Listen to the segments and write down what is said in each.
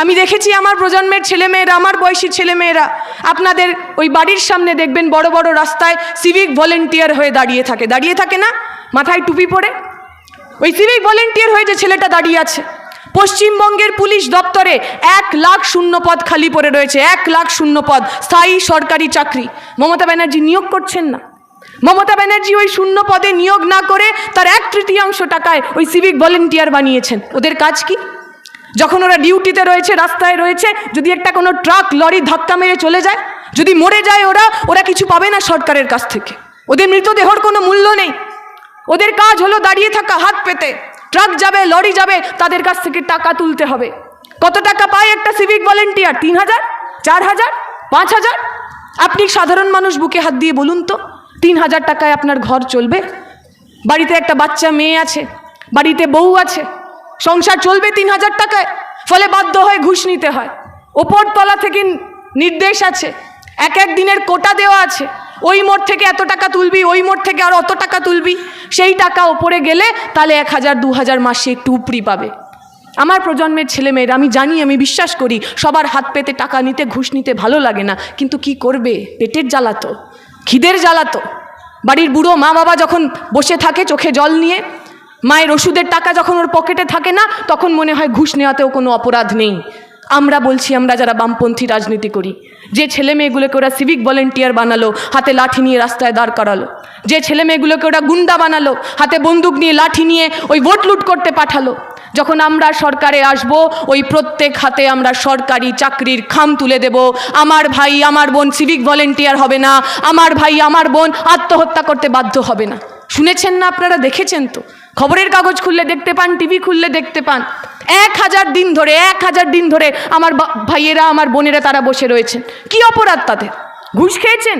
আমি দেখেছি আমার প্রজন্মের ছেলেমেয়েরা, আমার বয়সী ছেলেমেয়েরা আপনাদের ওই বাড়ির সামনে দেখবেন বড় বড় রাস্তায় সিভিক ভলেন্টিয়ার হয়ে দাঁড়িয়ে থাকে। দাঁড়িয়ে থাকে না? মাথায় টুপি পরে? ওই সিভিক ভলেন্টিয়ার হয়ে যে ছেলেটা দাঁড়িয়ে আছে, পশ্চিমবঙ্গের পুলিশ দপ্তরে এক লাখ শূন্য পদ খালি পড়ে রয়েছে, এক লাখ শূন্য পদ, স্থায়ী সরকারি চাকরি। মমতা ব্যানার্জি নিয়োগ করছেন না। মমতা ব্যানার্জি ওই শূন্য পদে নিয়োগ না করে তার এক তৃতীয়াংশ টাকায় ওই সিভিক ভলেন্টিয়ার বানিয়েছেন। ওদের কাজ কি? যখন ওরা ডিউটিতে রয়েছে, রাস্তায় রয়েছে, যদি একটা কোনো ট্রাক, লরি ধাক্কা মেরে চলে যায়, যদি মরে যায় ওরা ওরা কিছু পাবে না সরকারের কাছ থেকে। ওদের মৃতদেহর কোনো মূল্য নেই। ওদের কাজ হলো দাঁড়িয়ে থাকা, হাত পেতে। ট্রাক যাবে, লরি যাবে, তাদের কাছ থেকে টাকা তুলতে হবে। কত টাকা পায় একটা সিভিক ভলেন্টিয়ার? তিন হাজার? চার হাজার? পাঁচ হাজার? আপনি সাধারণ মানুষ বুকে হাত দিয়ে বলুন তো, তিন হাজার টাকায় আপনার ঘর চলবে? বাড়িতে একটা বাচ্চা মেয়ে আছে, বাড়িতে বউ আছে সংসার চলবে তিন হাজার টাকায়, ফলে বাধ্য হয়ে ঘুষ নিতে হয়। ওপর তলা থেকে নির্দেশ আছে, এক এক দিনের কোটা দেওয়া আছে। ওই মোড় থেকে এত টাকা তুলবি, ওই মোড় থেকে আর অত টাকা তুলবি, সেই টাকা ওপরে গেলে তাহলে এক হাজার, দু হাজার মাসে একটু উপরি পাবে। আমার প্রজন্মের ছেলেমেয়েরা, আমি জানি, আমি বিশ্বাস করি, সবার হাত পেতে টাকা নিতে, ঘুষ নিতে ভালো লাগে না, কিন্তু কি করবে? পেটের জ্বালাতো খিদের জ্বালাতো বাড়ির বুড়ো মা বাবা যখন বসে থাকে চোখে জল নিয়ে মায়ের ওষুধের টাকা যখন ওর পকেটে থাকে না, তখন মনে হয় ঘুষ নেওয়াতেও কোনো অপরাধ নেই। আমরা বলছি, আমরা যারা বামপন্থী রাজনীতি করি, যে ছেলে মেয়েগুলোকে ওরা সিভিক ভলেন্টিয়ার বানালো, হাতে লাঠি নিয়ে রাস্তায় দাঁড় করালো, যে ছেলে মেয়েগুলোকে ওরা গুন্ডা বানালো, হাতে বন্দুক নিয়ে লাঠি নিয়ে ওই ভোট লুট করতে পাঠালো, যখন আমরা সরকারে আসব, ওই প্রত্যেক হাতে আমরা সরকারি চাকরির খাম তুলে দেব, আমার ভাই, আমার বোন সিভিক ভলেন্টিয়ার হবে না, আমার ভাই, আমার বোন আত্মহত্যা করতে বাধ্য হবে না। শুনেছেন না আপনারা, দেখেছেন তো? খবরের কাগজ খুললে দেখতে পান, টিভি খুললে দেখতে পান। এক হাজার দিন ধরে, এক হাজার দিন ধরে আমার ভাইয়েরা, আমার বোনেরা তারা বসে রয়েছেন। কি অপরাধ তাদের? ঘুষ খেয়েছেন?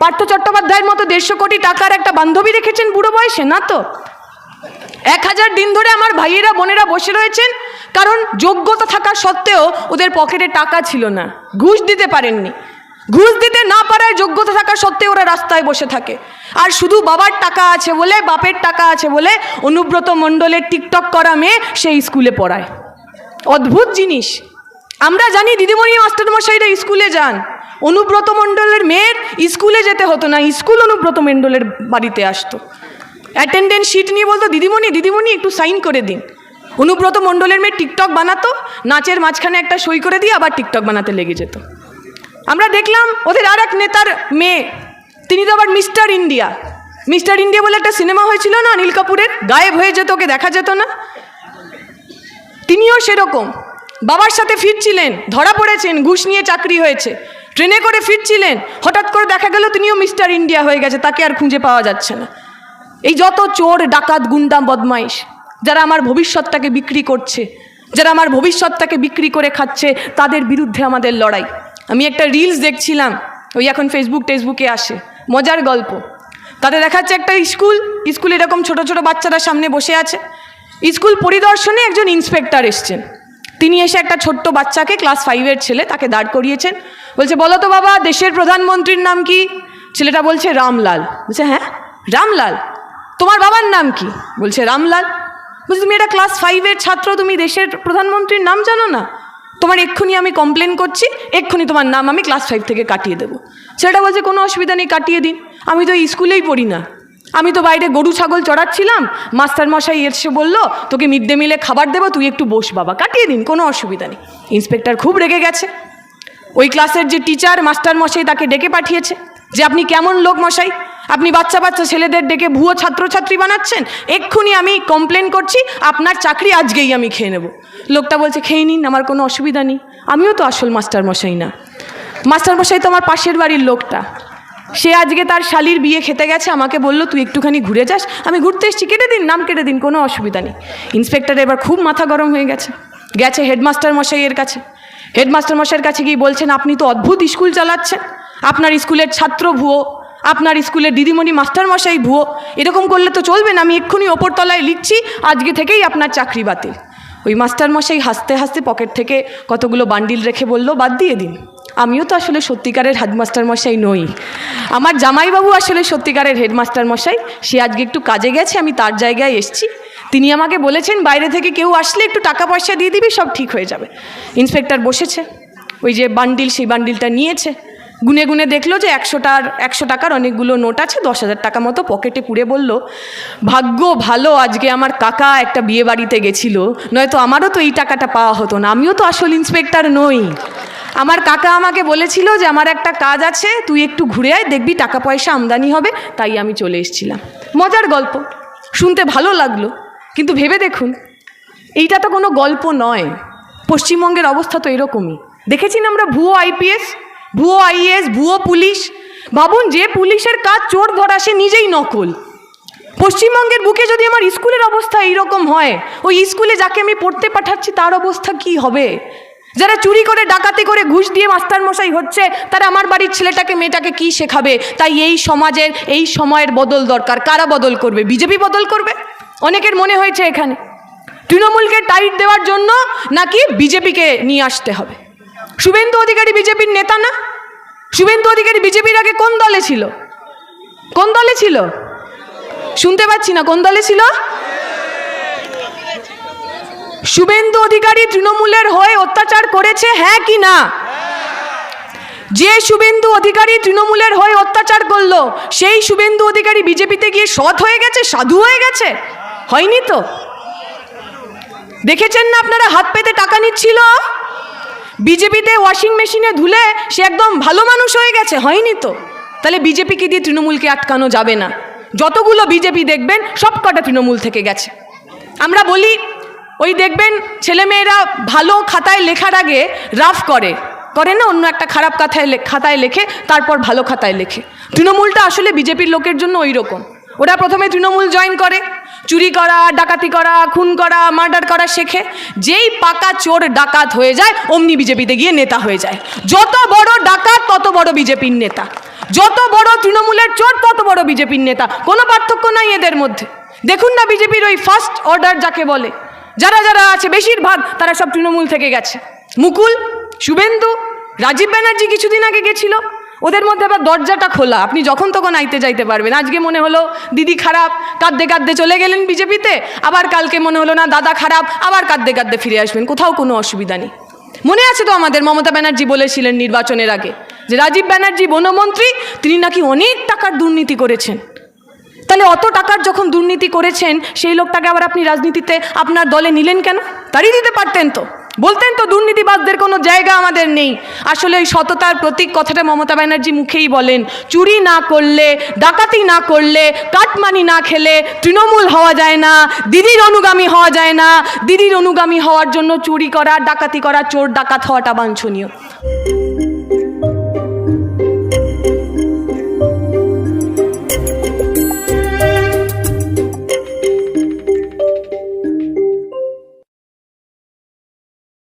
পার্থ চট্টোপাধ্যায়ের মতো দেড়শো কোটি টাকার একটা বান্ধবী রেখেছেন বুড়ো বয়সে, না তো? এক হাজার দিন ধরে আমার ভাইয়েরা, বোনেরা বসে রয়েছেন, কারণ যোগ্যতা থাকা সত্ত্বেও ওদের পকেটে টাকা ছিল না। ঘুষ দিতে পারেননি। ঘুষ দিতে না পারায় যোগ্যতা থাকা সত্ত্বেও ওরা রাস্তায় বসে থাকে। আর শুধু বাবার টাকা আছে বলে, বাপের টাকা আছে বলে অনুব্রত মণ্ডলের টিকটক করা মেয়ে সেই স্কুলে পড়ায়। অদ্ভুত জিনিস। আমরা জানি দিদিমণি মাস্টারমশাইরা স্কুলে যান। অনুব্রত মণ্ডলের মেয়ের স্কুলে যেতে হতো না, স্কুল অনুব্রত মণ্ডলের বাড়িতে আসতো। অ্যাটেন্ডেন্স শিট নিয়ে বলতো, দিদিমণি দিদিমণি, একটু সাইন করে দিন। অনুব্রত মণ্ডলের মেয়ে টিকটক বানাতো, নাচের মাঝখানে একটা সই করে দিয়ে আবার টিকটক বানাতে লেগে যেত। আমরা দেখলাম ওদের আর এক নেতার মেয়ে, তিনি তো আবার মিস্টার ইন্ডিয়া। মিস্টার ইন্ডিয়া বলে একটা সিনেমা হয়েছিল না অনিল কাপুরের? গায়েব হয়ে যেত, ওকে দেখা যেত না। তিনিও সেরকম। বাবার সাথে ফিরছিলেন, ধরা পড়েছেন, ঘুষ নিয়ে চাকরি হয়েছে। ট্রেনে করে ফিরছিলেন, হঠাৎ করে দেখা গেল তিনিও মিস্টার ইন্ডিয়া হয়ে গেছে, তাকে আর খুঁজে পাওয়া যাচ্ছে না। এই যত চোর, ডাকাত, গুন্ডা, বদমাইশ, যারা আমার ভবিষ্যৎটাকে বিক্রি করছে, যারা আমার ভবিষ্যৎটাকে বিক্রি করে খাচ্ছে, তাদের বিরুদ্ধে আমাদের লড়াই। আমি একটা রিলস দেখছিলাম, ওই এখন ফেসবুক টেসবুকে আসে, মজার গল্প। তাতে দেখাচ্ছে একটা স্কুল স্কুল এরকম ছোট ছোট বাচ্চারা সামনে বসে আছে। স্কুল পরিদর্শনে একজন ইন্সপেক্টর এসছেন। তিনি এসে একটা ছোট্ট বাচ্চাকে ক্লাস ফাইভের ছেলে তাকে দাঁড় করিয়েছেন। বলছে, বলো তো বাবা, দেশের প্রধানমন্ত্রীর নাম কি? ছেলেটা বলছে, রামলাল। বলছে হ্যাঁ রামলাল। তোমার বাবার নাম কি? বলছে, রামলাল। বলছে, তুমি এটা ক্লাস ফাইভের ছাত্র, তুমি দেশের প্রধানমন্ত্রীর নাম জানো না? তোমার এক্ষুনি আমি কমপ্লেন করছি, এক্ষুনি তোমার নাম আমি ক্লাস ফাইভ থেকে কাটিয়ে দেবো। ছেলেটা বলছে, কোনো অসুবিধা নেই, কাটিয়ে দিন। আমি তো স্কুলেই পড়ি না। আমি তো বাইরে গরু, ছাগল চড়াচ্ছিলাম। মাস্টার মশাই এসে বলল, তোকে মিড ডে মিলে খাবার দেবো, তুই একটু বস বাবা, কাটিয়ে দিন, কোনো অসুবিধা নেই। ইন্সপেক্টর খুব রেগে গেছে। ওই ক্লাসের যে টিচার মাস্টার মশাই তাকে ডেকে পাঠিয়েছে যে, আপনি কেমন লোক মশাই? আপনি বাচ্চা বাচ্চা ছেলেদের ডেকে ভুয়ো ছাত্রছাত্রী বানাচ্ছেন? এক্ষুনি আমি কমপ্লেন করছি, আপনার চাকরি আজকেই আমি খেয়ে নেব। লোকটা বলছে, খেয়ে নিন, আমার কোনো অসুবিধা নেই। আমিও তো আসল মাস্টার মশাই না। মাস্টার মশাই তো আমার পাশের বাড়ির লোকটা। সে আজকে তার শালির বিয়ে খেতে গেছে, আমাকে বলল, তুই একটুখানি ঘুরে যাস, আমি ঘুরতে এসেছি, কেটে দিন, নাম কেটে দিন, কোনো অসুবিধা নেই। ইন্সপেক্টর এবার খুব মাথা গরম হয়ে গেছে। গেছে হেডমাস্টার মশাইয়ের কাছে। হেডমাস্টার মশাইয়ের কাছে গিয়ে বলছেন, আপনি তো অদ্ভুত স্কুল চালাচ্ছেন। আপনার স্কুলের ছাত্র ভুয়ো আপনার স্কুলের দিদিমণি মাস্টার মশাই ভুয়ো, এরকম করলে তো চলবে না। আমি এক্ষুনি ওপরতলায় লিখছি, আজকে থেকেই আপনার চাকরি বাতিল। ওই মাস্টার মশাই হাসতে হাসতে পকেট থেকে কতগুলো বান্ডিল রেখে বলল, বাদ দিয়ে দিন। আমিও তো আসলে সত্যিকারের হেডমাস্টার মশাই নই। আমার জামাইবাবু আসলে সত্যিকারের হেডমাস্টার মশাই সে আজকে একটু কাজে গেছে, আমি তার জায়গায় এসছি। তিনি আমাকে বলেছেন, বাইরে থেকে কেউ আসলে একটু টাকা পয়সা দিয়ে দিবি, সব ঠিক হয়ে যাবে। ইন্সপেক্টর বসেছে। ওই যে বান্ডিল, সেই বান্ডিলটা নিয়েছে। গুনে গুনে দেখল যে একশোটার একশো টাকার অনেকগুলো নোট আছে দশ হাজার টাকা মতো পকেটে পুড়ে বলল, ভাগ্য ভালো, আজকে আমার কাকা একটা বিয়ে বাড়িতে গেছিল, নয়তো আমারও তো এই টাকাটা পাওয়া হতো না, আমিও তো আসল ইন্সপেক্টর নই। আমার কাকা আমাকে বলেছিল যে, আমার একটা কাজ আছে, তুই একটু ঘুরে আয়, দেখবি টাকা পয়সা আমদানি হবে, তাই আমি চলে এসেছিলাম। মজার গল্প, শুনতে ভালো লাগল, কিন্তু ভেবে দেখুন, এইটা তো কোনো গল্প নয়, পশ্চিমবঙ্গের অবস্থা তো এরকমই। দেখেছি না আমরা ভুয়ো আইপিএস ভুয়ো আইএস ভুয়ো পুলিশ। ভাবুন, যে পুলিশের কাজ চোর ধরা, সে নিজেই নকল। পশ্চিমবঙ্গের বুকে যদি আমার স্কুলের অবস্থা এইরকম হয়, ওই স্কুলে যাকে আমি পড়তে পাঠাচ্ছি, তার অবস্থা কি হবে? যারা চুরি করে, ডাকাতি করে, ঘুষ দিয়ে মাস্টার মশাই হচ্ছে, তারা আমার বাড়ির ছেলেটাকে, মেয়েটাকে কি শেখাবে? তাই এই সমাজের, এই সময়ের বদল দরকার। কারা বদল করবে? বিজেপি বদল করবে? অনেকের মনে হয়েছে এখানে। তৃণমূলকে টাইট দেওয়ার জন্য নাকি বিজেপিকে নিয়ে আসতে হবে? শুভেন্দু অধিকারী বিজেপির নেতা না? শুভেন্দু অধিকারী বিজেপির আগে কোন দলে ছিল? কোন দলে ছিল? শুনতে পাচ্ছি না, কোন দলে ছিল? শুভেন্দু অধিকারী তৃণমূলের হয়ে অত্যাচার করেছে হ্যাঁ কি না? যে শুভেন্দু অধিকারী তৃণমূলের হয়ে অত্যাচার করল, সেই শুভেন্দু অধিকারী বিজেপিতে গিয়ে সৎ হয়ে গেছে, সাধু হয়ে গেছে? হয়নি তো? দেখেছেন না আপনারা হাত পেতে টাকা নিচ্ছিল? বিজেপিতে ওয়াশিং মেশিনে ধুলে সে একদম ভালো মানুষ হয়ে গেছে, হয়নি তো? তাহলে বিজেপিকে দিয়ে তৃণমূলকে আটকানো যাবে না? যতগুলো বিজেপি দেখবেন, সব কটা তৃণমূল থেকে গেছে। আমরা বলি, ওই দেখবেন ছেলেমেয়েরা ভালো খাতায় লেখার আগে রাফ করে। করে না, অন্য একটা খারাপ খাতায় খাতায় লেখে, তারপর ভালো খাতায় লেখে। তৃণমূলটা আসলে বিজেপির লোকের জন্য ওই রকম ওরা প্রথমে তৃণমূল জয়েন করে চুরি করা, ডাকাতি করা, খুন করা, মার্ডার করা শেখে। যেই পাকা চোর ডাকাত হয়ে যায়, অমনি বিজেপিতে গিয়ে নেতা হয়ে যায়। যত বড় ডাকাত, তত বড় বিজেপির নেতা। যত বড় তৃণমূলের চোর, তত বড় বিজেপির নেতা। কোনো পার্থক্য নাই এদের মধ্যে। দেখুন না বিজেপির ওই ফার্স্ট অর্ডার যাকে বলে। যারা যারা আছে, বেশিরভাগ, তারা সব তৃণমূল থেকে গেছে। মুকুল, শুভেন্দু, রাজীব ব্যানার্জি কিছুদিন আগে গেছিল। ওদের মধ্যে আবার দরজাটা খোলা। আপনি যখন তখন আইতে যাইতে পারবেন। আজকে মনে হলো দিদি খারাপ, কাঁদতে কাঁদতে চলে গেলেন বিজেপিতে। আবার কালকে মনে হলো, না, দাদা খারাপ। আবার কাঁদতে কাঁদতে ফিরে আসবেন। কোথাও কোনো অসুবিধা নেই। মনে আছে তো আমাদের, মমতা ব্যানার্জি বলেছিলেন নির্বাচনের আগে যে, রাজীব ব্যানার্জি বনমন্ত্রী, তিনি নাকি অনেক টাকার দুর্নীতি করেছেন। তাহলে অত টাকার যখন দুর্নীতি করেছেন, সেই লোকটাকে আবার আপনি রাজনীতিতে আপনার দলে নিলেন কেন? তারই দিতে পারতেন তো। বলতেন তো দুর্নীতিবাদদের কোনো জায়গা আমাদের নেই। আসলে ওই সততার প্রতীক কথাটা মমতা ব্যানার্জি মুখেই বলেন। চুরি না করলে, ডাকাতি না করলে, কাটমানি না খেলে তৃণমূল হওয়া যায় না, দিদির অনুগামী হওয়া যায় না। দিদির অনুগামী হওয়ার জন্য চুরি করা, ডাকাতি করা, চোর ডাকাত হওয়াটা বাঞ্ছনীয়।